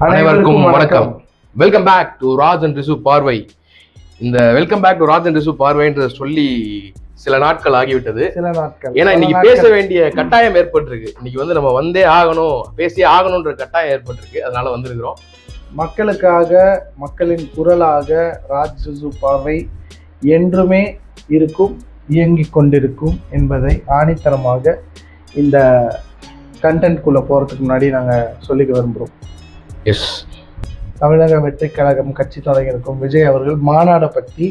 அனைவருக்கும் வணக்கம். Welcome back to Raj and Rishu பார்வை இந்த welcome back to Raj and Rishu பார்வைன்றத சொல்லி சில நாட்கள் ஆகிவிட்டது. சில நாட்கள். ஏன்னா இன்னைக்கு. பேச வேண்டிய கட்டாயம் ஏற்பட்டிருக்கு. இன்னைக்கு வந்து நம்ம வந்தே ஆகணும் பேசியே ஆகணும்ன்ற கட்டாயம் ஏற்பட்டிருக்கு. அதனால வந்திருக்கிறோம். மக்களுக்காக மக்களின் குரலாக ராஜ் ரிசு பார்வை என்றுமே இருக்கும் இயங்கிக் கொண்டிருக்கும் என்பதை ஆணித்தரமாக இந்த கண்டென்ட்குள்ள போறதுக்கு முன்னாடி நாங்க சொல்லிக்க விரும்புகிறோம் எஸ் தமிழக வெற்றி கழகம் கட்சி தொடங்கியிருக்கும் விஜய் அவர்கள் மாநாடை பற்றி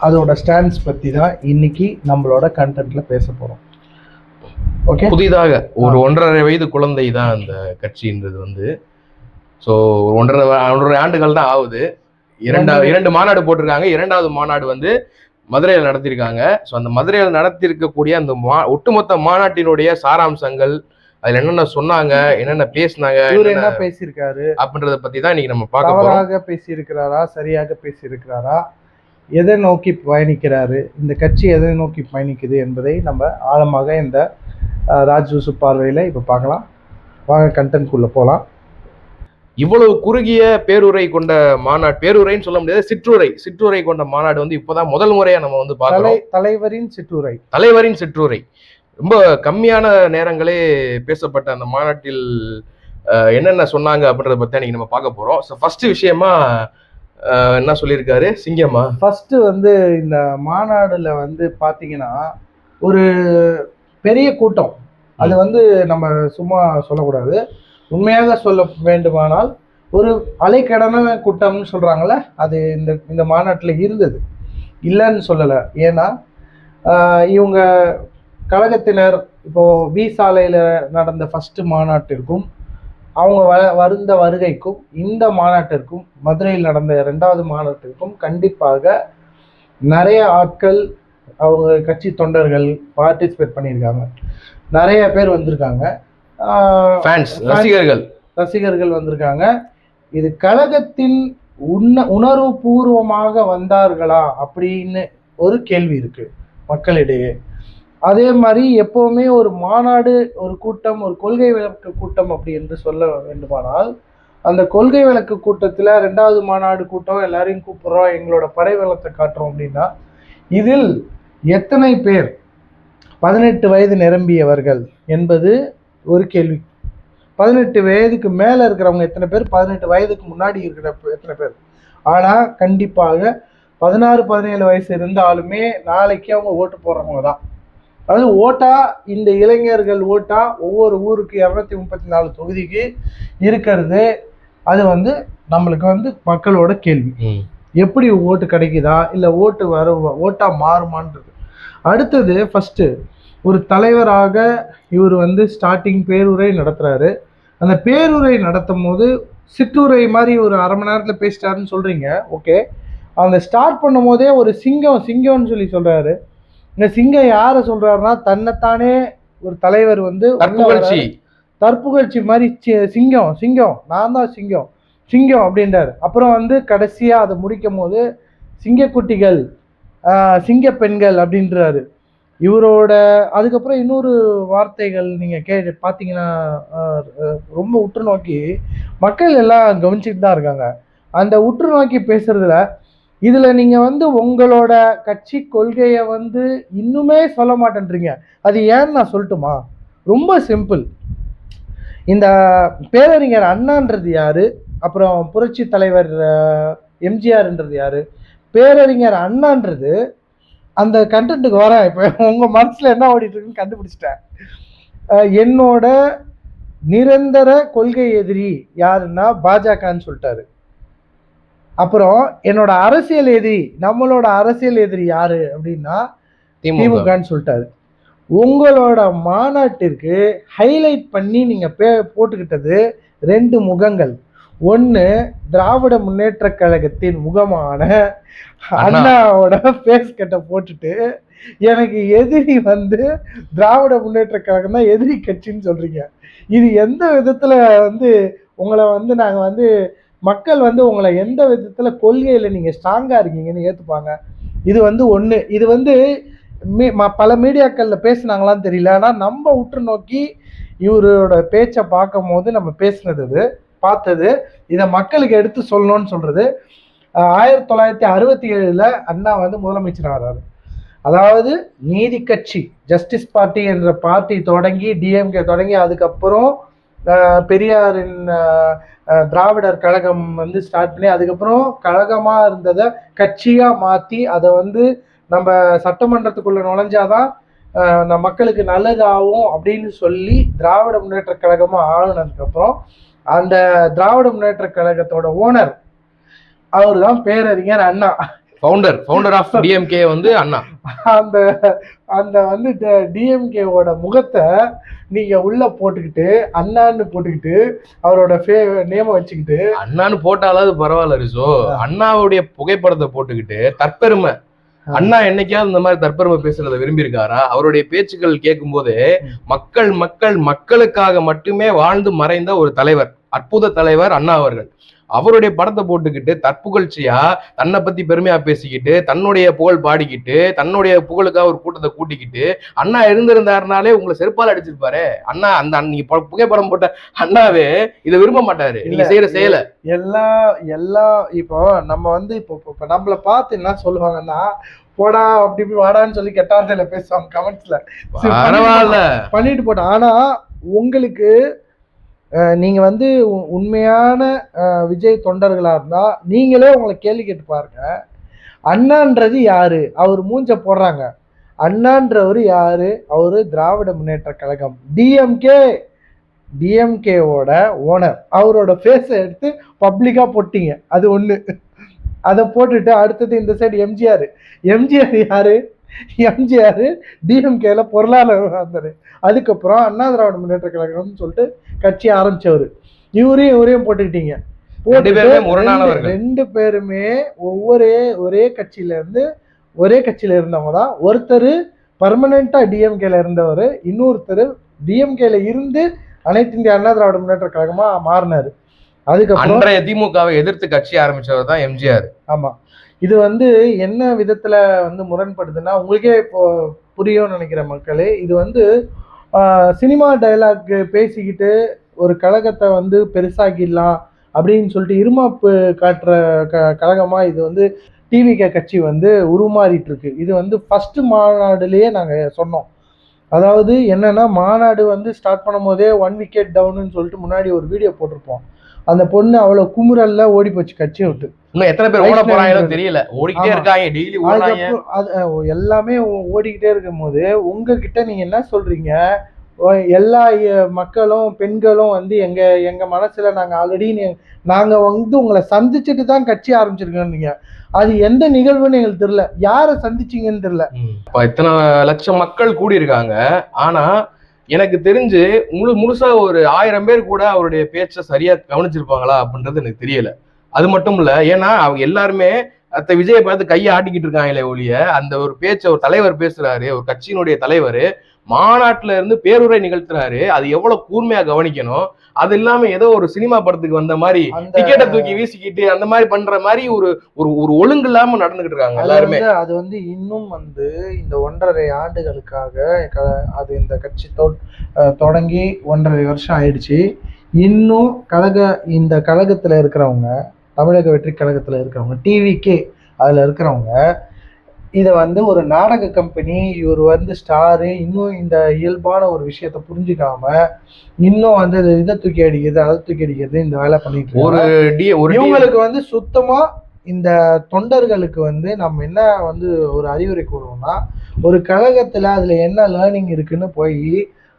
அதோட ஸ்டாண்ட்ஸ் பற்றி தான் இன்னைக்கு நம்மளோட கண்டென்ட்ல பேச போறோம். ஓகே புதிதாக ஒரு ஒன்றரை வயது குழந்தை தான் அந்த கட்சின்றது வந்து. ஸோ ஒன்றரை ஒன்றரை ஆண்டுகள் தான் ஆகுது. இரண்டா இரண்டு மாநாடு போட்டிருக்காங்க. இரண்டாவது மாநாடு வந்து மதுரையில் நடத்தியிருக்காங்க. ஸோ அந்த மதுரையில் நடத்தியிருக்கக்கூடிய அந்த மா ஒட்டுமொத்த மாநாட்டினுடைய சாராம்சங்கள் அதுல என்னென்ன சொன்னாங்க என்னென்ன பேசினாங்க இவர் என்ன பேசியிருக்காரு? அப்படின்றத பத்தி தான் இன்னைக்கு நம்ம பார்க்க போறோம். தவறாக பேசியிருக்கிறாரா சரியாக பேசியிருக்கிறாரா எதை நோக்கி பயணிக்கிறாரு இந்த கட்சி எதை நோக்கி பயணிக்குது என்பதை நம்ம ஆழமாக இந்த ராஜ் யூசு பார்வையில் இப்போ பார்க்கலாம். வாங்க கண்டென்ட்குள்ளே போகலாம் இவ்வளவு குறுகிய பேருரை கொண்ட மாநாடு பேருரைன்னு சொல்ல முடியாது சிற்றுரை. சிற்றுரை கொண்ட மாநாடு வந்து இப்போதான் முதல் முறையா நம்ம வந்து தலை பார்க்கிறோம் தலைவரின் சிற்றுரை. தலைவரின் சிற்றுரை. ரொம்ப கம்மியான நேரங்களே பேசப்பட்ட அந்த மாநாட்டில் என்னென்ன சொன்னாங்க அப்படின்றத பத்தி இன்னைக்கு நம்ம பார்க்க போறோம். ஸோ ஃபர்ஸ்ட் விஷயமா என்ன சொல்லியிருக்காரு? சிங்கமா ஃபஸ்ட்டு வந்து இந்த மாநாடுல வந்து பார்த்தீங்கன்னா ஒரு பெரிய கூட்டம். அது வந்து நம்ம சும்மா சொல்லக்கூடாது. உண்மையாக சொல்ல வேண்டுமானால் ஒரு அலைக்கடன கூட்டம்னு சொல்கிறாங்கல்ல அது இந்த இந்த மாநாட்டில் இருந்தது. இல்லைன்னு சொல்லலை. ஏன்னா இவங்க கழகத்தினர் இப்போ வி சாலையில் நடந்த ஃபஸ்ட்டு மாநாட்டிற்கும் அவங்க வ வருந்த வருகைக்கும் இந்த மாநாட்டிற்கும் மதுரையில் நடந்த ரெண்டாவது மாநாட்டிற்கும் கண்டிப்பாக நிறைய ஆட்கள் அவங்க கட்சி தொண்டர்கள் பார்ட்டிசிபேட் பண்ணியிருக்காங்க. நிறைய பேர் வந்திருக்காங்க. ஃபேன்ஸ். ரசிகர்கள். ரசிகர்கள் வந்திருக்காங்க. இது கழகத்தின் உண உணர்வுபூர்வமாக வந்தார்களா அப்படின்னு ஒரு கேள்வி இருக்கு மக்களிடையே. அதே மாதிரி எப்போவுமே ஒரு மாநாடு ஒரு கூட்டம் ஒரு கொள்கை விளக்கு கூட்டம் அப்படி என்று சொல்ல வேண்டுமானால் அந்த கொள்கை விளக்கு கூட்டத்தில் ரெண்டாவது மாநாடு கூட்டம் எல்லாரையும் கூப்பிட்றோம் எங்களோட படை வளத்தை காட்டுறோம் அப்படின்னா இதில் எத்தனை பேர் பதினெட்டு வயது நிரம்பியவர்கள் என்பது ஒரு கேள்வி. பதினெட்டு வயதுக்கு மேலே இருக்கிறவங்க எத்தனை பேர்? பதினெட்டு வயதுக்கு முன்னாடி இருக்கிற எத்தனை பேர்? ஆனால் கண்டிப்பாக பதினாறு பதினேழு வயசு இருந்தாலுமே நாளைக்கு அவங்க ஓட்டு போடுறவங்க தான். அதாவது ஓட்டா இந்த இளைஞர்கள் ஓட்டா ஒவ்வொரு ஊருக்கு இரநூத்தி முப்பத்தி நாலு தொகுதிக்கு இருக்கிறது. அது வந்து நம்மளுக்கு வந்து மக்களோட கேள்வி. எப்படி ஓட்டு கிடைக்குதா? இல்லை ஓட்டு வர ஓட்டா மாறுமான்றது. அடுத்தது ஃபஸ்ட்டு ஒரு தலைவராக இவர் வந்து ஸ்டார்டிங் பேருரை நடத்துறாரு. அந்த பேருரை நடத்தும் போது சிற்றுரை மாதிரி ஒரு அரை மணி நேரத்தில் பேசிட்டாருன்னு சொல்கிறீங்க ஓகே அந்த ஸ்டார்ட் பண்ணும் போதே ஒரு சிங்கம் சிங்கம்னு சொல்லி சொல்கிறாரு இந்த சிங்கம் யாரை சொல்கிறாருன்னா தன்னைத்தானே ஒரு தலைவர் வந்து தற்புகழ்ச்சி. தற்புகழ்ச்சி மாதிரி சி- சிங்கம் சிங்கம் நான் தான் சிங்கம். சிங்கம் அப்படின்றாரு. அப்புறம் வந்து கடைசியாக அதை முடிக்கும் போது சிங்கக்குட்டிகள் சிங்க பெண்கள் அப்படின்றாரு. இவரோட அதுக்கப்புறம் இன்னொரு வார்த்தைகள் நீங்கள் கே பார்த்தீங்கன்னா ரொம்ப உற்று நோக்கி மக்கள் எல்லாம் கவனிச்சுட்டு தான் இருக்காங்க. அந்த உற்று நோக்கி பேசுறதுல இதில் நீங்கள் வந்து உங்களோட கட்சி கொள்கையை வந்து இன்னுமே சொல்ல மாட்டேன்றீங்க. அது ஏன்னு நான் சொல்லட்டுமா? ரொம்ப சிம்பிள். இந்த பேரறிஞர் அண்ணான்றது யார்? அப்புறம் புரட்சி தலைவர் எம்ஜிஆர்ன்றது யார்? பேரறிஞர் அண்ணான்றது அந்த கண்டென்ட்டுக்கு வரேன். இப்போ உங்கள் மனசில் என்ன ஓடிட்டுருக்குன்னு கண்டுபிடிச்சிட்டேன். என்னோட நிரந்தர கொள்கை எதிரி யாருன்னா பாஜகன்னு சொல்லிட்டாரு. அப்புறம் என்னோட அரசியல் எதிரி நம்மளோட அரசியல் எதிரி யாரு அப்படின்னா திமுக. திமுகன்னு சொல்லிட்டாரு. உங்களோட மாநாட்டிற்கு ஹைலைட் பண்ணி நீங்கள் பே போட்டுக்கிட்டது ரெண்டு முகங்கள். ஒன்று திராவிட முன்னேற்ற கழகத்தின் முகமான அண்ணா. அண்ணாவோட ஃபேஸ் கட்டை போட்டுட்டு எனக்கு எதிரி வந்து திராவிட முன்னேற்ற கழகம் தான் எதிரி கட்சின்னு சொல்றீங்க. இது எந்த விதத்துல வந்து உங்களை வந்து நாங்கள் வந்து மக்கள் வந்து உங்களை எந்த விதத்தில் கொள்கையில் நீங்கள் ஸ்ட்ராங்காக இருக்கீங்கன்னு ஏற்றுப்பாங்க இது வந்து ஒன்று இது வந்து மீ- ம- பல மீடியாக்களில் பேசுனாங்களான்னு தெரியல. ஆனால் நம்ம உற்று நோக்கி இவரோட பேச்சை பார்க்கும் போது நம்ம பேசுனது இது பார்த்தது. இதை மக்களுக்கு எடுத்து சொல்லணும்னு சொல்கிறது ஆயிரத்தி தொள்ளாயிரத்தி அறுபத்தி ஏழில் அண்ணா வந்து முதலமைச்சர் ஆகிறாரு அதாவது நீதி கட்சி ஜஸ்டிஸ் பார்ட்டி என்ற பார்ட்டி தொடங்கி டிஎம்கே தொடங்கி அதுக்கப்புறம் பெரியாரின் திராவிடர் கழகம் வந்து ஸ்டார்ட் பண்ணி அதுக்கப்புறம் கழகமாக இருந்ததை கட்சியாக மாற்றி அதை வந்து நம்ம சட்டமன்றத்துக்குள்ள நுழைஞ்சாதான் நம்ம மக்களுக்கு நல்லதாகும் அப்படின்னு சொல்லி திராவிட முன்னேற்ற கழகமாக ஆளுனதுக்கப்புறம் அந்த திராவிட முன்னேற்ற கழகத்தோட ஓனர் அவர் தான் பேரறிஞர் Anna. Founder founder of DMK வந்து அண்ணா. அந்த அந்த வந்து டிஎம்கேவோட முகத்தை நீங்க உள்ள போட்டுக்கிட்டு அண்ணான்னு போட்டுக்கிட்டு அவரோட ஃபே நேம வச்சுக்கிட்டு. அண்ணான்னு போட்டாலாவது பரவாயில்ல ரிசோ அண்ணாவுடைய புகைப்படத்தை போட்டுக்கிட்டு தற்பெருமை. அண்ணா என்னைக்காவது இந்த மாதிரி தற்பெருமை பேசுறத விரும்பி இருக்காரா அவருடைய பேச்சுக்கள் கேட்கும் போது மக்கள் மக்கள் மக்களுக்காக மட்டுமே வாழ்ந்து மறைந்த ஒரு தலைவர் அற்புத தலைவர் அண்ணா அவர்கள். அவருடைய படத்தை போட்டுக்கிட்டு தற்புகழ்ச்சியா தன்னை பத்தி பெருமையா பேசிக்கிட்டு தன்னுடைய புகழ் பாடிக்கிட்டு தன்னுடைய புகழுக்காக ஒரு கூட்டத்தை கூட்டிக்கிட்டு அண்ணா இருந்திருந்தாருனாலே உங்களை செருப்பால் அடிச்சிருப்பாரு. அண்ணா அந்த அன்ன- நீங்க ப- புகைப்படம் போட்ட அண்ணாவே இதை விரும்ப மாட்டாரு. நீங்க. செய்யற செயல. எல்லா எல்லா இப்போ நம்ம வந்து இப்போ இப்போ- இப்போ நம்மள பார்த்து என்ன சொல்லுவாங்கன்னா போடா அப்படி இப்படி வாடான்னு சொல்லி கெட்ட வார்த்தையில பேசுவாங்க கமெண்ட்ஸ்ல. பரவாயில்ல. பண்ணிட்டு போட்டோம். ஆனா உங்களுக்கு நீங்கள் வந்து உ- உண்மையான விஜய் தொண்டர்களாக இருந்தால் நீங்களே உங்களை கேள்வி கேட்டு பாருங்க. அண்ணான்றது யார்? அவர் மூஞ்ச போடுறாங்க. அண்ணான்றவர் யார்? அவர் திராவிட முன்னேற்ற கழகம். டிஎம்கே டிஎம்கேவோட ஓனர் அவரோட ஃபேஸை எடுத்து பப்ளிக்காக போட்டீங்க. அது ஒன்று அதை போட்டுட்டு அடுத்தது இந்த சைடு எம்ஜிஆர் எம்ஜிஆர் யாரு? எம்ஜிஆர் டிஎம்கேல பொருளாளர் வந்தாரு. அதுக்கப்புறம் அண்ணா திராவிட முன்னேற்ற கழகம்னு சொல்லிட்டு கட்சி ஆரம்பிச்சவர். இவரையும் இவரையும் போட்டுக்கிட்டீங்க. ரெண்டு பேருமே ஒவ்வொரு ஒரே கட்சியில இருந்து ஒரே கட்சியில இருந்தவங்க தான். ஒருத்தர் பர்மனண்டா டிஎம்கேல இருந்தவர் இன்னொருத்தர் டிஎம்கேல இருந்து அனைத்து இந்திய அண்ணா திராவிட முன்னேற்ற கழகமா மாறினாரு. அதுக்கப்புறம் அன்றைய திமுகவை எதிர்த்து கட்சி ஆரம்பிச்சவர் தான் எம்ஜிஆர். ஆமா. இது வந்து என்ன விதத்தில் வந்து முரண்படுதுன்னா உங்களுக்கே இப்போ புரியும்னு நினைக்கிற மக்களே இது வந்து சினிமா டயலாக் பேசிக்கிட்டு ஒரு கழகத்தை வந்து பெருசாக்கிடலாம் அப்படின்னு சொல்லிட்டு இருமாப்பு காட்டுற க கழகமாக இது வந்து டிவிகே கட்சி வந்து உருமாறிட்டு இருக்கு இது வந்து ஃபஸ்ட்டு மாநாடுலேயே நாங்கள் சொன்னோம். அதாவது என்னென்னா மாநாடு வந்து ஸ்டார்ட் பண்ணும் போதே ஒன் விக்கெட் டவுனுன்னு சொல்லிட்டு முன்னாடி ஒரு வீடியோ போட்டிருப்போம். அந்த பொண்ணு அவ்வளவு குமுறல்ல ஓடி போச்சு கட்சியை விட்டு. இன்னும் எத்தனை பேர் ஓட இருந்தது. தெரியல. ஓடிக்கிட்டே. இருக்காங்க டெய்லி ஓடுறாங்க. அது எல்லாமே ஓடிக்கிட்டே இருக்கும்போது உங்ககிட்ட நீங்க என்ன சொல்றீங்க? எல்லா மக்களும் பெண்களும் வந்து எங்க எங்க மனசுல நாங்க ஆல்ரெடி நாங்க வந்து உங்களை சந்திச்சுட்டு தான் கட்சி ஆரம்பிச்சிருக்கோம் நீங்க அது எந்த நிகழ்வுன்னு எங்களுக்கு தெரியல. யாரை சந்திச்சீங்கன்னு தெரியல. இத்தனை லட்சம் மக்கள் கூடி இருக்காங்க ஆனா எனக்கு தெரிஞ்சு முழு முழுசா ஒரு ஆயிரம் பேர் கூட அவருடைய பேச்சை சரியா கவனிச்சிருப்பாங்களா அப்படின்றது எனக்கு தெரியல. அது மட்டும் இல்ல ஏன்னா அவங்க எல்லாருமே அத்த விஜயை பார்த்து கையை ஆட்டிக்கிட்டு இருக்காங்களே ஒழிய அந்த ஒரு பேச்சை ஒரு தலைவர் பேசுறாரு ஒரு கட்சியினுடைய தலைவர் மாநாட்டுல இருந்து பேருரை நிகழ்த்துறாரு. அது எவ்வளவு கூர்மையா கவனிக்கணும். அது இல்லாம ஏதோ ஒரு சினிமா படத்துக்கு வந்த மாதிரி டிக்கெட்டை தூக்கி வீசிக்கிட்டு அந்த மாதிரி பண்ற மாதிரி ஒரு ஒரு ஒரு ஒழுங்கு இல்லாம நடந்துகிட்டு இருக்காங்க எல்லாருமே. அது வந்து இன்னும் வந்து இந்த ஒன்றரை ஆண்டுகளுக்காக அது இந்த கட்சி தொடங்கி ஒன்றரை வருஷம் ஆயிடுச்சு. இன்னும் கழக இந்த கழகத்துல இருக்கிறவங்க தமிழக வெற்றி கழகத்துல இருக்கிறவங்க டிவிக்கே அதுல இருக்கிறவங்க இதை வந்து ஒரு நாடக கம்பெனி இவர் வந்து ஸ்டாரு இன்னும் இந்த இயல்பான ஒரு விஷயத்த புரிஞ்சுக்காம இன்னும் வந்து இதை தூக்கி அடிக்கிறது அதை தூக்கி அடிக்கிறது இந்த வேலை பண்ணிட்டு ஒரு இவங்களுக்கு வந்து சுத்தமா இந்த தொண்டர்களுக்கு வந்து நம்ம என்ன வந்து ஒரு அறிவுரை கூறுவோம்னா ஒரு கழகத்துல அதுல என்ன லேர்னிங் இருக்குன்னு போய்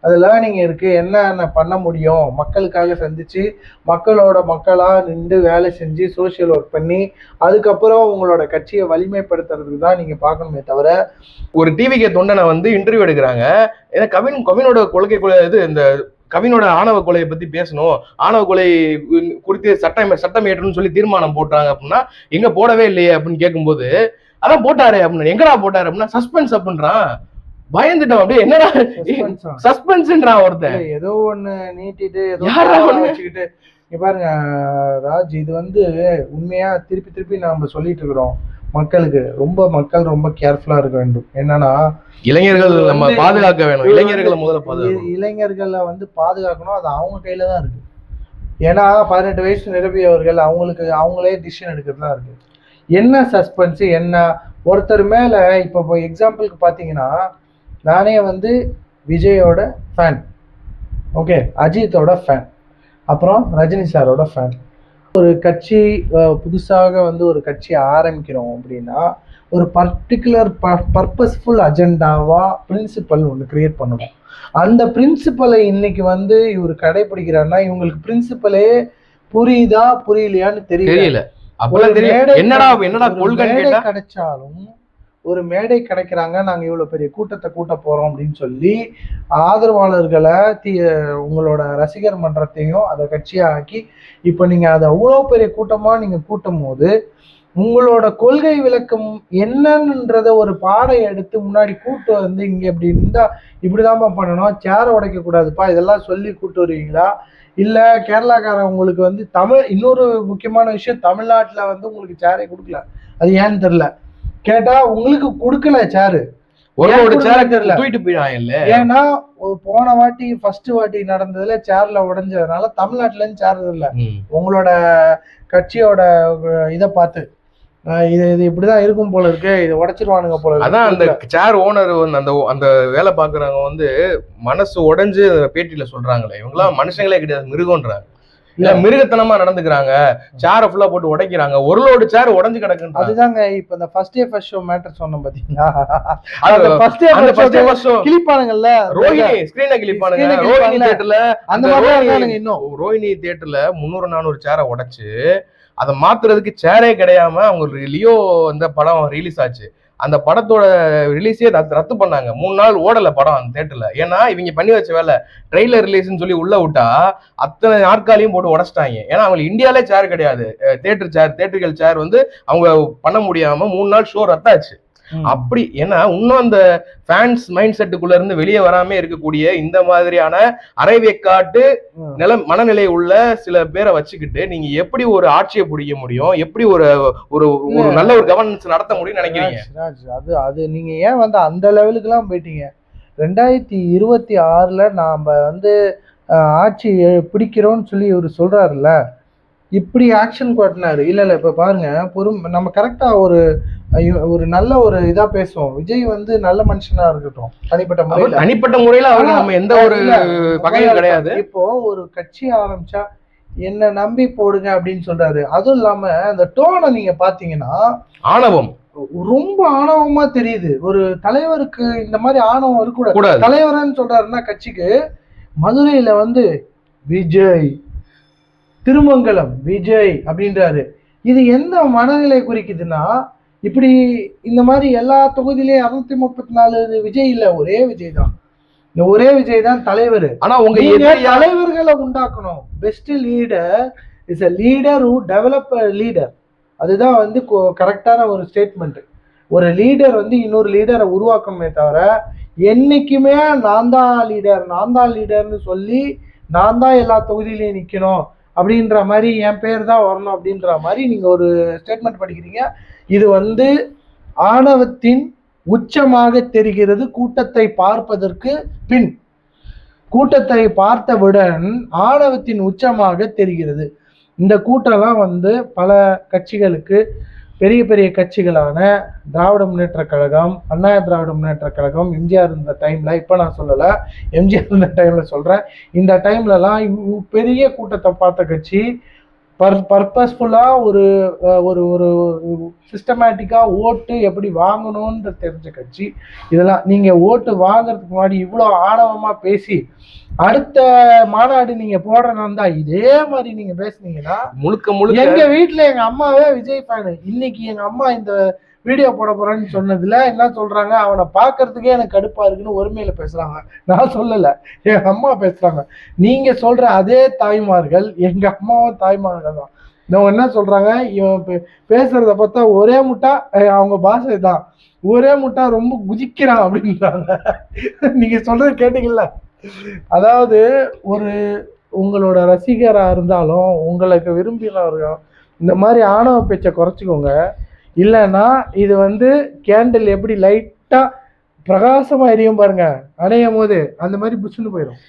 அது லேர்னிங் இருக்கு. என்னென்ன பண்ண முடியும்? மக்களுக்காக சந்திச்சு மக்களோட மக்களா நின்று வேலை செஞ்சு சோஷியல் ஒர்க் பண்ணி அதுக்கப்புறம் உங்களோட கட்சியை வலிமைப்படுத்துறதுக்கு தான் நீங்க பார்க்கணுமே தவிர ஒரு டிவிக்கு தொண்டனை வந்து இன்டர்வியூ எடுக்கிறாங்க. ஏன்னா கவின் கவினோட கொள்கை கொலை இது இந்த கவினோட ஆணவ கொலையை பத்தி பேசணும். ஆணவ கொலை குறித்து சட்டம் சட்டம் ஏற்றணும்னு சொல்லி தீர்மானம் போட்டாங்க அப்படின்னா எங்க போடவே இல்லையே அப்படின்னு கேட்கும்போது அதான் போட்டாரு அப்படின்னு எங்கடா போட்டாரு அப்படின்னா சஸ்பென்ஸ் அப்படின்றான். பயந்துட்டோம். அப்படியே என்னடா. சஸ்பென்ஸ்ன்றான் ஒருத்தன். ஏதோ ஒண்ணு நீட்டிட்டு யாரா ஒண்ணு? வச்சுக்கிட்டு. இங்க பாருங்க ராஜ் இது வந்து உண்மையா திருப்பி திருப்பி நாம சொல்லிட்டு இருக்கிறோம் மக்களுக்கு. ரொம்ப மக்கள் ரொம்ப கேர்ஃபுல்லா இருக்க வேண்டும். என்னன்னா இளைஞர்கள் நம்ம பாதுகாக்க வேணும் இளைஞர்களை முதல்ல பாதுகாக்கணும். இளைஞர்களை வந்து பாதுகாக்கணும். அது அவங்க கையில தான் இருக்கு. ஏன்னா பதினெட்டு வயசு நிரம்பியவர்கள் அவங்களுக்கு அவங்களே டிசிஷன் எடுக்கிறதா இருக்கு. என்ன சஸ்பென்ஸ் என்ன? ஒருத்தர் மேல இப்போ இப்போ எக்ஸாம்பிளுக்கு பார்த்தீங்கன்னா நானே வந்து விஜயோட ஃபேன் ஓகே அஜித்தோட ஃபேன் அப்புறம் ரஜினி சாரோட ஃபேன் ஒரு கட்சி புதுசாக வந்து ஒரு கட்சி ஆரம்பிக்கிறோம் அப்படின்னா ஒரு பர்டிகுலர் பர்பஸ்ஃபுல் அஜெண்டாவா பிரின்சிபல் ஒன்று கிரியேட் பண்ணணும். அந்த பிரின்சிபலை இன்னைக்கு வந்து இவர் கடைபிடிக்கிறாருன்னா இவங்களுக்கு பிரின்சிபலே புரியுதா புரியலையான்னு தெரியல. என்னடா என்னடா கேட்டா? கிடைச்சாலும் ஒரு மேடை கிடைக்கிறாங்க நாங்க இவ்வளவு பெரிய கூட்டத்தை கூட்ட போறோம் அப்படின்னு சொல்லி ஆதரவாளர்களை தீ உங்களோட ரசிகர் மன்றத்தையும் அதை கட்சியாக்கி இப்போ நீங்க அதை அவ்வளோ பெரிய கூட்டமா நீங்க கூட்டும் போது உங்களோட கொள்கை விளக்கம் என்னன்றத ஒரு பாடை எடுத்து முன்னாடி கூட்டு வந்து இங்க இப்படி இருந்தா இப்படிதான்ப்பா பண்ணணும் சேரை உடைக்க கூடாதுப்பா இதெல்லாம் சொல்லி கூட்டு வருவீங்களா? இல்ல கேரளாக்காரன் உங்களுக்கு வந்து தமிழ் இன்னொரு முக்கியமான விஷயம் தமிழ்நாட்டுல வந்து உங்களுக்கு சேரை கொடுக்கல. அது ஏன்னு தெரியல. கேட்டா உங்களுக்கு கொடுக்கல சேரு ஒருவரோட ஏன் சேர தெரியல. தூக்கிட்டு போயிடாங்கல்ல ஏன்னா ஒரு போன வாட்டி ஃபர்ஸ்ட் வாட்டி நடந்ததுல சேர்ல உடைஞ்சதுனால தமிழ்நாட்டுல இருந்து சேர் இல்ல. உங்களோட கட்சியோட இதை பார்த்து. இது இது இப்படிதான் இருக்கும் போல இருக்கு. இது உடைச்சிருவானுங்க போல இருக்கு. அதான் அந்த சேர் ஓனர் அந்த அந்த வேலை பாக்குறவங்க வந்து மனசு உடைஞ்சு பேட்டியில சொல்றாங்களே. இவங்கெல்லாம் மனுஷங்களே கிடையாது மிருகம்ன்றாங்க. இல்ல. மிருகத்தனமா நடந்துக்கிறாங்க. சேரை ஃபுல்லா போட்டு உடைக்கிறாங்க. ஒரு லோடு சேர் உடைஞ்சு கிடக்குன்றாங்க. அதுதாங்க இப்ப இந்த first day first show matter சொன்னோம் பாத்தீங்களா? அந்த first day first first show கிளிப்பானுங்கல்ல Rohini ஸ்கிரீனை கிளிப்பானுங்க ரோஹிணி. தியேட்டர்ல அந்த மாதிரி இன்னும். ரோஹிணி தியேட்டர்ல முந்நூறு நானூறு சேரை உடைச்சு அதை மாத்துறதுக்கு சேரே கிடையாம அவங்க லியோ அந்த படம் ரிலீஸ் ஆச்சு. அந்த படத்தோட ரிலீஸே ரத்து பண்ணாங்க. மூணு நாள் ஓடல படம் அந்த தேட்டர்ல ஏன்னா இவங்க பண்ணி வச்ச வேலை ட்ரெய்லர் ரிலீஸ்னு சொல்லி உள்ள விட்டா அத்தனை நாட்காலையும் போட்டு உடச்சிட்டாங்க. ஏன்னா அவங்களுக்கு இந்தியாலே சேர் கிடையாது. தேட்டர் சேர் தேட்டர்கள் சேர் வந்து அவங்க பண்ண முடியாம மூணு நாள் ஷோ ரத்தாச்சு. அப்படி ஏன்னா இன்னும் அந்த ஃபேன்ஸ் மைண்ட் செட்டுக்குள்ள இருந்து வெளியே வராம இருக்கக்கூடிய இந்த மாதிரியான அரைவேக்காட்டு. நில மனநிலை உள்ள சில பேரை வச்சுக்கிட்டு நீங்க எப்படி ஒரு ஆட்சியை பிடிக்க முடியும்? எப்படி ஒரு ஒரு ஒரு நல்ல ஒரு கவர்னன்ஸ் நடத்த முடியும்னு நினைக்கிறீங்க? அது அது நீங்க ஏன் வந்து அந்த லெவலுக்குலாம் போயிட்டீங்க? ரெண்டாயிரத்தி இருபத்தி ஆறுல நாம வந்து ஆட்சி பிடிக்கிறோம்னு சொல்லி இவர் சொல்றாருல்ல? இப்படி ஆக்ஷன் காட்டினாரு. இல்ல இல்ல இப்ப பாருங்க பொறும் நம்ம கரெக்டா ஒரு ஒரு நல்ல ஒரு இதா பேசுவோம். விஜய் வந்து நல்ல மனுஷனா இருக்கட்டும். தனிப்பட்ட முறையில. தனிப்பட்ட முறையில அவர் நம்ம எந்த ஒரு பகையும் கிடையாது. இப்போ ஒரு கட்சி ஆரம்பிச்சா என்ன நம்பி போடுங்க அப்படின்னு சொல்றாரு. அதுவும் இல்லாம அந்த டோனை நீங்க பாத்தீங்கன்னா ஆணவம். ரொம்ப ஆணவமா தெரியுது. ஒரு தலைவருக்கு இந்த மாதிரி ஆணவம் இருக்கக்கூடாது. கூடாது. தலைவர்னு சொல்றாருன்னா கட்சிக்கு மதுரையில வந்து விஜய் திருமங்கலம் விஜய் அப்படின்றாரு. இது எந்த மனநிலை குறிக்குதுன்னா இப்படி இந்த மாதிரி எல்லா தொகுதியிலையும் அறுநூத்தி முப்பத்தி நாலு விஜய் இல்ல ஒரே விஜய் தான். இந்த ஒரே விஜய் தான் தலைவர். ஆனா உங்க தலைவர்களை உண்டாக்கணும். Best leader is a leader who develop leader அதுதான் வந்து கரெக்டான ஒரு ஸ்டேட்மெண்ட் ஒரு லீடர் வந்து இன்னொரு லீடரை உருவாக்கணுமே தவிர என்னைக்குமே நான் தான் லீடர் நான் தான் லீடர்னு சொல்லி நான் தான் எல்லா தொகுதியிலையும் நிற்கணும் அப்படின்ற மாதிரி என் பேர் தான் வரணும் அப்படின்ற மாதிரி நீங்கள் ஒரு ஸ்டேட்மெண்ட் படிக்கிறீங்க. இது வந்து ஆணவத்தின் உச்சமாக தெரிகிறது கூட்டத்தை பார்ப்பதற்கு பின். கூட்டத்தை பார்த்தவுடன் ஆணவத்தின் உச்சமாக தெரிகிறது. இந்த கூட்டம்லாம் வந்து பல கட்சிகளுக்கு பெரிய பெரிய கட்சிகளான திராவிட முன்னேற்ற கழகம் அண்ணா திராவிட முன்னேற்ற கழகம் எம்ஜிஆர் இருந்த டைம்ல இப்போ நான் சொல்லலை எம்ஜிஆர் இருந்த டைம்ல சொல்றேன். இந்த டைம்லலாம் பெரிய கூட்டத்தை பார்த்த கட்சி பர் பர்பஸ்ஃபுல்லாக ஒரு ஒரு ஒரு சிஸ்டமேட்டிக்காக ஓட்டு எப்படி வாங்கணுன்ற தெரிஞ்ச கட்சி. இதெல்லாம் நீங்கள் ஓட்டு வாங்குறதுக்கு முன்னாடி இவ்வளோ ஆணவமாக பேசி அடுத்த மாநாடு நீங்கள் போடுறதா இருந்தா இதே மாதிரி நீங்கள் பேசுனீங்கன்னா முழுக்க முழுக்க எங்க வீட்ல எங்க அம்மாவே விஜய் ஃபேனு. இன்னைக்கு எங்க அம்மா இந்த வீடியோ போட போறேன்னு சொன்னதுல என்ன சொல்றாங்க? அவனை பார்க்கறதுக்கே எனக்கு கடுப்பா இருக்குன்னு ஒருமையில பேசுறாங்க. நான் சொல்லல. என் அம்மா பேசுறாங்க. நீங்க சொல்ற அதே தாய்மார்கள் எங்க அம்மாவும் தாய்மார்கள் தான். அவங்க என்ன சொல்றாங்க? இவன் பே- பேசுறத பார்த்தா ஒரே முட்டா அவங்க பாஷை தான் ஒரே முட்டா ரொம்ப குதிக்கிறான் அப்படின்றாங்க. நீங்க சொல்றது கேட்டீங்கல்ல? அதாவது ஒரு உங்களோட ரசிகராக இருந்தாலும் உங்களுக்கு விரும்பினவர்கள் இந்த மாதிரி ஆணவ பேச்சை குறைச்சிக்கோங்க. இல்லைன்னா இது வந்து கேண்டில் எப்படி லைட்டாக பிரகாசமாக எரியும் பாருங்க அணையும் போது அந்த மாதிரி புஷ்னு போயிடும்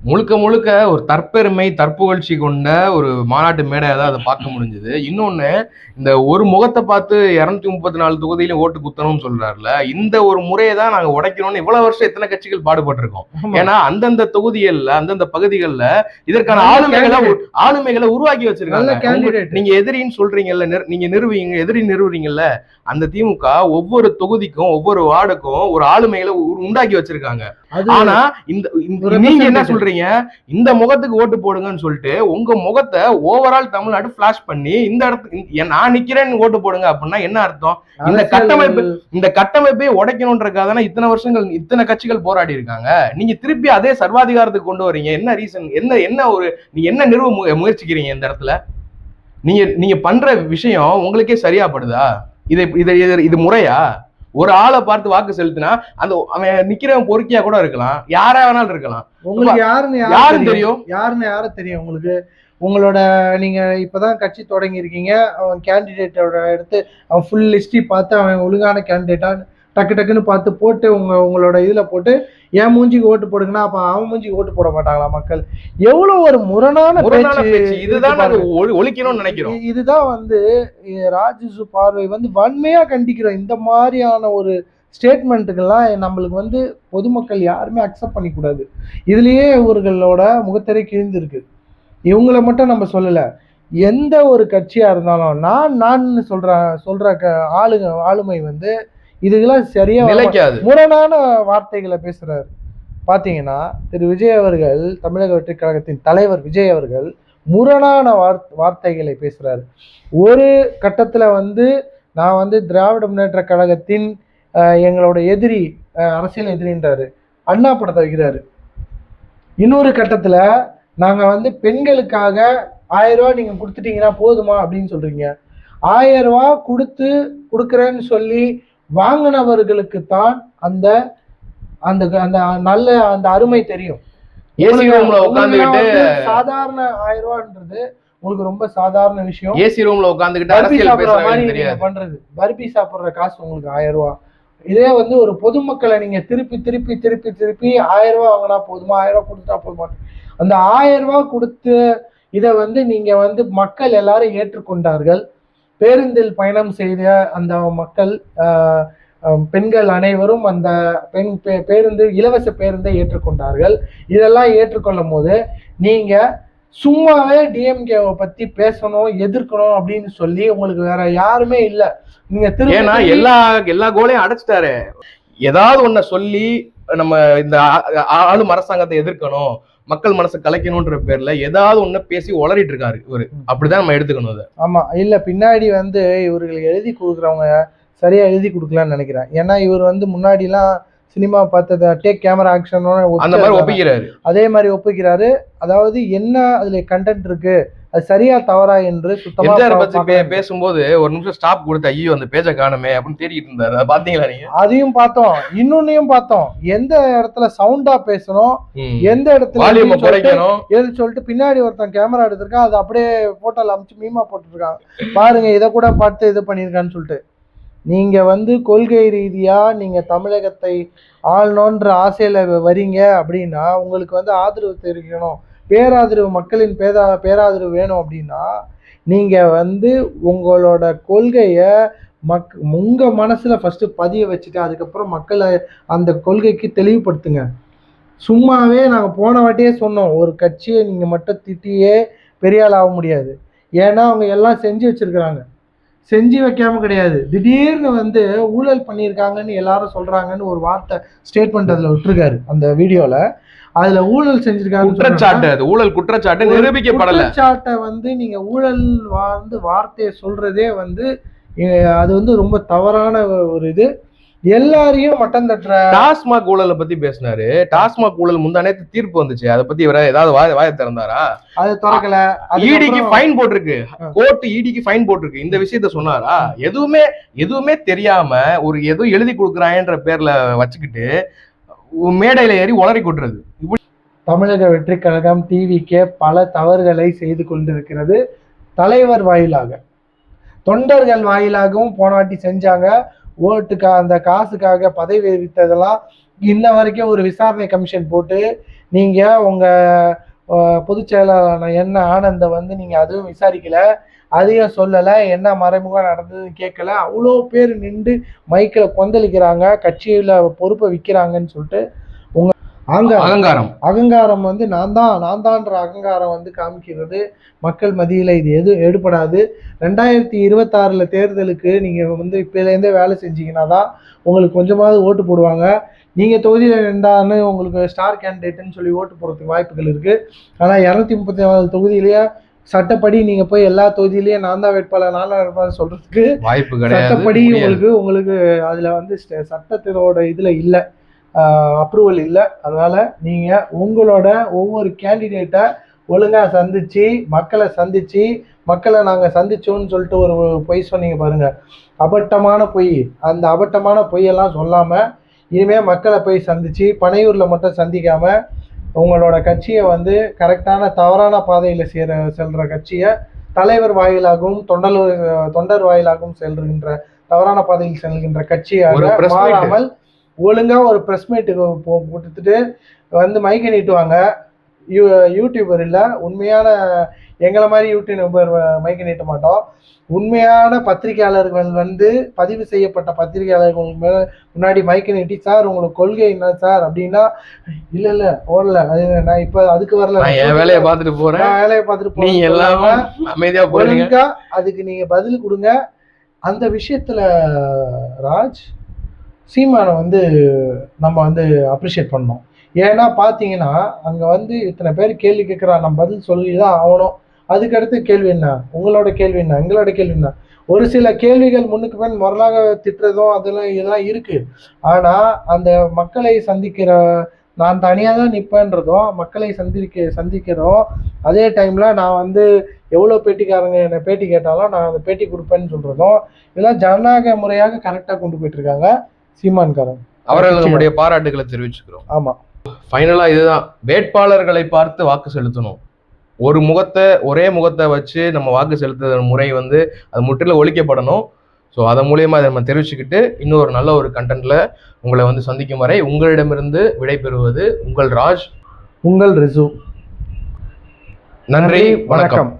முழுக்க முழுக்க ஒரு தற்பெருமை தற்புகழ்ச்சி கொண்ட ஒரு மாநாட்டு மேடையாக தான் அதை பார்க்க முடிஞ்சது இன்னொன்னு இந்த ஒரு முகத்தை பார்த்து இருநூத்தி முப்பத்தி நாலு தொகுதியிலும் ஓட்டு குத்தணும்னு சொல்றாருல இந்த ஒரு முறையை தான் நாங்க உடைக்கணும்னு இவ்வளவு வருஷம் எத்தனை கட்சிகள் பாடுபட்டிருக்கோம். ஏன்னா அந்தந்த தொகுதிகள்ல அந்தந்த பகுதிகள்ல இதற்கான ஆளுமைகளை. ஆளுமைகளை உருவாக்கி வச்சிருக்காங்க நீங்க எதிரின்னு சொல்றீங்கல்ல நீங்க நிறுவீங்க எதிரி நிறுவுறீங்கல்ல அந்த திமுக ஒவ்வொரு தொகுதிக்கும் ஒவ்வொரு வார்டுக்கும் ஒரு ஆளுமைகளை உண்டாக்கி வச்சிருக்காங்க ஆனா இந்த நீங்க என்ன representative. சொல்றீங்க? இந்த முகத்துக்கு ஓட்டு போடுங்கன்னு சொல்லிட்டு உங்க முகத்தை ஓவரால் தமிழ்நாடு பிளாஷ் பண்ணி இந்த இடத்துக்கு நான் நிக்கிறேன்னு ஓட்டு போடுங்க அப்படின்னா என்ன அர்த்தம்? இந்த கட்டமைப்பு இந்த கட்டமைப்பை உடைக்கணுன்றதுக்காக தானே இத்தனை வருஷங்கள் இத்தனை கட்சிகள் போராடி இருக்காங்க. நீங்க திருப்பி அதே சர்வாதிகாரத்துக்கு கொண்டு வரீங்க. என்ன ரீசன் என்ன என்ன ஒரு நீங்க என்ன நிறுவ முயற்சிக்கிறீங்க இந்த இடத்துல? நீங்க நீங்க பண்ற விஷயம் உங்களுக்கே சரியா படுதா? இது- இது முறையா? ஒரு ஆளை பார்த்து வாக்கு செலுத்தினா அந்த அவன் நிக்கிறவன் பொறுக்கியா கூட இருக்கலாம். யாரா வேணாலும் இருக்கலாம். உங்களுக்கு யாருன்னு யாரும் தெரியும்? யாருன்னு யாரும் தெரியும் உங்களுக்கு? உங்களோட நீங்க இப்பதான் கட்சி தொடங்கி இருக்கீங்க அவன் கேண்டிடேட்டோட எடுத்து அவன் ஃபுல் லிஸ்டி பார்த்து அவன் ஒழுங்கான கேண்டிடேட்டா டக்கு டக்குன்னு பார்த்து போட்டு உங்க உங்களோட இதுல போட்டு என் மூஞ்சிக்கு ஓட்டு போடுங்கன்னா அப்ப அவன் மூஞ்சிக்கு ஓட்டு போட மாட்டாங்களா மக்கள்? எவ்வளவு ஒரு முரணான பேச்சு இதுதான் ஒழிக்கணும்னு நினைக்கிறோம். இதுதான் வந்து ராஜசு பார்வை வந்து வன்மையா கண்டிக்கிறோம். இந்த மாதிரியான ஒரு ஸ்டேட்மெண்ட்டுக்கெல்லாம் நம்மளுக்கு வந்து பொதுமக்கள் யாருமே அக்செப்ட் பண்ணிக்கூடாது. இதுலயே இவர்களோட முகத்திரை கிழிந்திருக்கு இவங்கள மட்டும் நம்ம சொல்லல. எந்த ஒரு கட்சியா இருந்தாலும் நான் நான் சொல்ற சொல்ற க- ஆளுங்க ஆளுமை வந்து இதுக்கெல்லாம் சரியா நிலைக்காது. முரணான வார்த்தைகளை பேசுறாரு. பாத்தீங்கன்னா திரு. விஜய் அவர்கள் தமிழக வெற்றி கழகத்தின் தலைவர் விஜய் அவர்கள் முரணான வார் வார்த்தைகளை பேசுறாரு. ஒரு கட்டத்துல வந்து நான் வந்து திராவிட முன்னேற்ற கழகத்தின் எங்களோட எதிரி அரசியல் எதிரின்றாரு. அண்ணா படத்தை வைக்கிறாரு. இன்னொரு கட்டத்துல நாங்க வந்து பெண்களுக்காக ஆயிரம் ரூபாய் நீங்க கொடுத்துட்டீங்கன்னா போதுமா அப்படின்னு சொல்றீங்க. ஆயிரம் ரூபாய் கொடுத்து கொடுக்குறேன்னு சொல்லி வாங்கினவர்களுக்கு தான் அந்த அந்த அந்த நல்ல அந்த அருமை தெரியும். சாதாரண ஆயிரம் ரூபான்றது உங்களுக்கு ரொம்ப சாதாரண விஷயம். ஏசி ரூம்ல உட்காந்துக்கிட்டு பண்றது. பர்பி சாப்பிடுற காசு உங்களுக்கு ஆயிரம் ரூபாய் இதே வந்து ஒரு பொதுமக்களை நீங்க திருப்பி திருப்பி திருப்பி திருப்பி ஆயிரம் ரூபாய் வாங்கினா போதுமா? ஆயிரம் ரூபாய் கொடுத்தா போதுமா? அந்த ஆயிரம் ரூபாய் கொடுத்து இதை வந்து நீங்க வந்து மக்கள் எல்லாரும் ஏற்றுக்கொண்டார்கள். பேருந்தில் பயணம் செய்த அந்த மக்கள் பெண்கள் அனைவரும் அந்த பெண் பே- பேருந்து இலவச பேருந்தை ஏற்றுக்கொண்டார்கள். இதெல்லாம் ஏற்றுக்கொள்ளும் போது நீங்க சும்மாவே டிஎம்கேவை பத்தி பேசணும் எதிர்க்கணும் அப்படின்னு சொல்லி உங்களுக்கு வேற யாருமே இல்ல. நீங்க ஏன்னா எல்லா எல்லா கோலையும் அடைச்சிட்டாரு. ஏதாவது ஒன்ன சொல்லி நம்ம இந்த ஆளும் அரசாங்கத்தை எதிர்க்கணும். மக்கள் மனசை கலைக்கணும்ன்ற பேர்ல ஏதாவது ஒண்ணு பேசி உளறிட்டு இருக்காரு இவரு. அப்படிதான் நம்ம எடுத்துக்கணும் அதை. ஆமா இல்ல பின்னாடி வந்து இவர்களுக்கு எழுதி கொடுக்குறவங்க சரியா எழுதி கொடுக்கலாம்னு நினைக்கிறேன். ஏன்னா இவர் வந்து முன்னாடி எல்லாம் சினிமா பார்த்தத டேக் கேமரா ஆக்ஷன் அந்த மாதிரி ஒப்பிக்கிறாரு. அதே மாதிரி ஒப்புக்கிறாரு. அதாவது என்ன அதுல கண்டென்ட் இருக்கு? அது சரியா தவறா என்று சுத்தமா பத்தி. பேசும்போது ஒரு நிமிஷம் ஸ்டாப் கொடுத்து ஐயோ அந்த பேஜை காணுமே அப்படின்னு தேடிட்டு இருந்தாரு. அதை பாத்தீங்களா நீங்க? அதையும் பார்த்தோம். இன்னொன்னையும் பார்த்தோம். எந்த இடத்துல சவுண்டா பேசணும். எந்த இடத்துல குறைக்கணும். எது சொல்லிட்டு பின்னாடி ஒருத்தன் கேமரா எடுத்திருக்கான். அது அப்படியே போட்டோல அமுச்சு மீமா போட்டுருக்கான். பாருங்க இதை கூட பார்த்து இது பண்ணியிருக்கான்னு சொல்லிட்டு. நீங்க வந்து கொள்கை ரீதியா நீங்க தமிழகத்தை ஆளணுன்ற ஆசையில வரீங்க அப்படின்னா உங்களுக்கு வந்து ஆதரவு தெரிவிக்கணும். பேராதரவு மக்களின் பேரா பேராதரவு வேணும் அப்படின்னா நீங்கள் வந்து உங்களோட கொள்கையை மக் உங்கள் மனசில் ஃபஸ்ட்டு பதிய வச்சுட்டு அதுக்கப்புறம் மக்களை அந்த கொள்கைக்கு தெளிவுபடுத்துங்க. சும்மாவே நாங்கள் போன வாட்டியே சொன்னோம் ஒரு கட்சியை நீங்கள் மட்டும் திட்டியே பெரிய ஆள் ஆக முடியாது. ஏன்னா அவங்க எல்லாம் செஞ்சு வச்சுருக்குறாங்க. செஞ்சு வைக்காம கிடையாது. திடீர்னு வந்து ஊழல் பண்ணியிருக்காங்கன்னு எல்லாரும் சொல்றாங்கன்னு ஒரு வார்த்தை ஸ்டேட்மெண்ட் அதில் விட்டுருக்காரு அந்த வீடியோல. அதுல ஊழல் செஞ்சிருக்காங்கன்னு குற்றச்சாட்டு அது ஊழல் குற்றச்சாட்டு நிரூபிக்கப்படல. குற்றச்சாட்டை வந்து நீங்க ஊழல் வந்து வார்த்தையை சொல்றதே வந்து அது வந்து ரொம்ப தவறான ஒரு இது. எல்லாரையும் மட்டம் தட்டுற டாஸ்மாக் ஊழலை பத்தி பேசினாரு. டாஸ்மாக் ஊழல் முந்தானேத்து தீர்ப்பு வந்துச்சு. அதை பத்தி இவர ஏதாவது வாய வாய திறந்தாரா? அது திறக்கல. ஈடிக்கு அதுக்கப்புறம் ஃபைன் போட்டிருக்கு. கோர்ட் ஈடிக்கு ஃபைன் போட்டிருக்கு. இந்த விஷயத்த சொன்னாரா? எதுவுமே எதுவுமே தெரியாம ஒரு ஏதோ எழுதி கொடுக்குறாயன்ற பேர்ல வச்சுக்கிட்டு மேடையில ஏறி உளறி கொட்டுறது. தமிழக வெற்றி கழகம் டிவிக்கே பல தவறுகளை செய்து கொண்டிருக்கிறது. தலைவர் வாயிலாக. தொண்டர்கள் வாயிலாகவும் போன வாட்டி செஞ்சாங்க. ஓட்டுக்கா அந்த காசுக்காக பதவி வித்ததெல்லாம் இன்ன வரைக்கும் ஒரு விசாரணை கமிஷன் போட்டு நீங்கள் உங்கள் பொதுச் செயலாளரான என்ன ஆனந்தை வந்து நீங்கள் அதுவும் விசாரிக்கலை அதையும் சொல்லலை என்ன மறைமுகம் நடந்ததுன்னு கேட்கல அவ்வளோ பேர் நின்று மைக்கில் கொந்தளிக்கிறாங்க கட்சியில் பொறுப்பை விற்கிறாங்கன்னு சொல்லிட்டு அகங்காரம். அகங்காரம். வந்து நான் தான் நான் தான்ற அகங்காரம் வந்து காமிக்கிறது. மக்கள் மத்தியில் இது எது எடுபடாது ரெண்டாயிரத்தி இருபத்தாறில் தேர்தலுக்கு நீங்கள் வந்து இப்போலேருந்தே வேலை செஞ்சீங்கன்னா தான் உங்களுக்கு கொஞ்சமாவது ஓட்டு போடுவாங்க. நீங்கள் தொகுதியில் நின்றான்னு உங்களுக்கு ஸ்டார் கேண்டிடேட்னு சொல்லி ஓட்டு போடுறதுக்கு வாய்ப்புகள் இருக்குது ஆனால் இரநூத்தி முப்பத்தி நாலு தொகுதியிலேயே சட்டப்படி நீங்கள் போய் எல்லா தொகுதியிலையும் நான் தான் வேட்பாளர் நான் தான் வேட்பாளர் சொல்கிறதுக்கு வாய்ப்பு கிடையாது. சட்டப்படி. உங்களுக்கு உங்களுக்கு அதில் வந்து சட்டத்தினோட இதில் இல்லை. அப்ரூவல் இல்லை. அதனால நீங்கள் உங்களோட ஒவ்வொரு கேண்டிடேட்டை ஒழுங்காக சந்திச்சு மக்களை சந்திச்சு மக்களை நாங்கள் சந்திச்சோன்னு சொல்லிட்டு ஒரு பொய் சொன்னீங்க பாருங்க. அபட்டமான பொய். அந்த அபட்டமான பொய்யெல்லாம் சொல்லாமல் இனிமேல் மக்களை போய் சந்திச்சு பனையூரில் மட்டும் சந்திக்காம உங்களோட கட்சியை வந்து கரெக்டான தவறான பாதையில் சேர செல்கிற கட்சியை தலைவர் வாயிலாகவும் தொண்டர் தொண்டர் வாயிலாகவும் செல்கின்ற தவறான பாதையில் செல்கின்ற கட்சியாக. மாறாமல் ஒழுங்கா ஒரு ப்ரெஸ் மீட்டுக்கு போட்டுட்டு வந்து மைக்கை நீட்டுவாங்க. யூ யூடியூபர் இல்லை உண்மையான எங்களை மாதிரி யூடியூபர் மைக்கை நீட்ட மாட்டோம். உண்மையான பத்திரிகையாளர்கள் வந்து பதிவு செய்யப்பட்ட பத்திரிகையாளர்கள் மேல முன்னாடி மைக்கை நீட்டி சார் உங்களுக்கு கொள்கை என்ன சார்? அப்படின்னா இல்ல இல்ல ஓடல. அது நான் இப்ப அதுக்கு வரல. நான் என் வேலையை பார்த்துட்டு போறேன். நான் வேலையை பார்த்துட்டு நீங்க போறேன்னு எல்லாரும் சொல்லாம, அமைதியா போறீங்க ஒழுங்கா அதுக்கு நீங்க பதில் கொடுங்க. அந்த விஷயத்துல ராஜ் சீமானை வந்து நம்ம வந்து அப்ரிஷியேட் பண்ணோம் ஏன்னா பார்த்தீங்கன்னா அங்கே வந்து இத்தனை பேர் கேள்வி கேட்குறா நம்ம பதில் சொல்லி தான் ஆகணும். அதுக்கடுத்து கேள்வி என்ன? உங்களோட கேள்வி என்ன? எங்களோட கேள்வி என்ன? ஒரு சில கேள்விகள் முன்னுக்கு பின் முரலாக திட்டுறதும் அதெல்லாம் இதெல்லாம் இருக்குது ஆனால் அந்த மக்களை சந்திக்கிற நான் தனியாக தான் நிற்பேன்றதும் மக்களை சந்திக்க சந்திக்கிறோம் அதே டைமில் நான் வந்து எவ்வளோ பேட்டிக்காரங்க என்னை பேட்டி கேட்டாலும் நான் அந்த பேட்டி கொடுப்பேன்னு சொல்கிறதும் இதெல்லாம் ஜனநாயக முறையாக கரெக்டாக கொண்டு போயிட்டுருக்காங்க சீமான்காரன். அவர்கள் நம்முடைய பாராட்டுகளை தெரிவிச்சுக்கிறோம். ஆமாம் ஃபைனலா இதுதான். வேட்பாளர்களை பார்த்து வாக்கு செலுத்தணும். ஒரு முகத்தை ஒரே முகத்தை வச்சு நம்ம வாக்கு செலுத்துற முறை வந்து அது முற்றிலும் ஒழிக்கப்படணும். ஸோ அதன் மூலியமா இதை நம்ம தெரிவிச்சுக்கிட்டு இன்னொரு நல்ல ஒரு கண்டென்ட்ல உங்களை வந்து சந்திக்கும் வரை உங்களிடமிருந்து விடைபெறுவது உங்கள் ராஜ். உங்கள் ரிசு. நன்றி வணக்கம்.